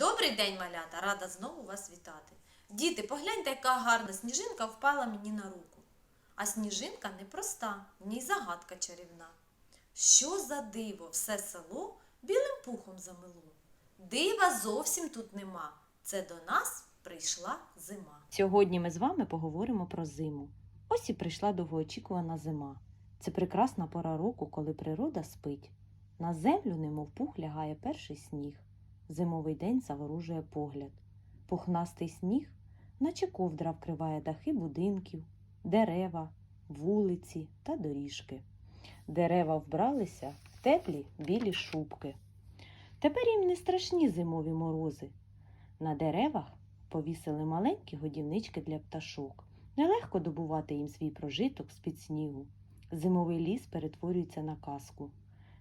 Добрий день, малята! Рада знову вас вітати. Діти, погляньте, яка гарна сніжинка впала мені на руку. А сніжинка непроста, в ній загадка чарівна. Що за диво все село білим пухом замело? Дива зовсім тут нема. Це до нас прийшла зима. Сьогодні ми з вами поговоримо про зиму. Ось і прийшла довгоочікувана зима. Це прекрасна пора року, коли природа спить. На землю, немов пух, лягає перший сніг. Зимовий день заворужує погляд. Пухнастий сніг, наче ковдра вкриває дахи будинків, дерева, вулиці та доріжки. Дерева вбралися в теплі білі шубки. Тепер їм не страшні зимові морози. На деревах повісили маленькі годівнички для пташок. Нелегко добувати їм свій прожиток з-під снігу. Зимовий ліс перетворюється на казку.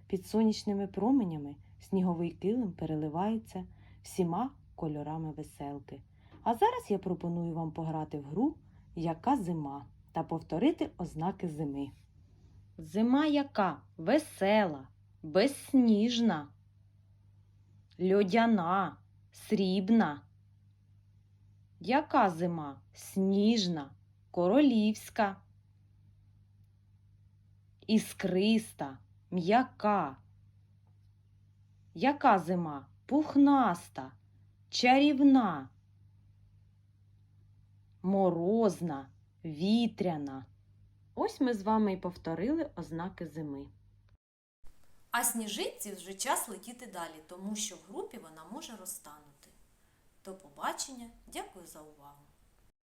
Під сонячними променями сніговий килим переливається всіма кольорами веселки. А зараз я пропоную вам пограти в гру Яка зима та повторити ознаки зими. Зима яка весела, безсніжна, льодяна, срібна. Яка зима? Сніжна, королівська, іскриста, м'яка. Яка зима? Пухнаста, чарівна, морозна, вітряна. Ось ми з вами і повторили ознаки зими. А сніжинці вже час летіти далі, тому що в групі вона може розтанути. До побачення, дякую за увагу!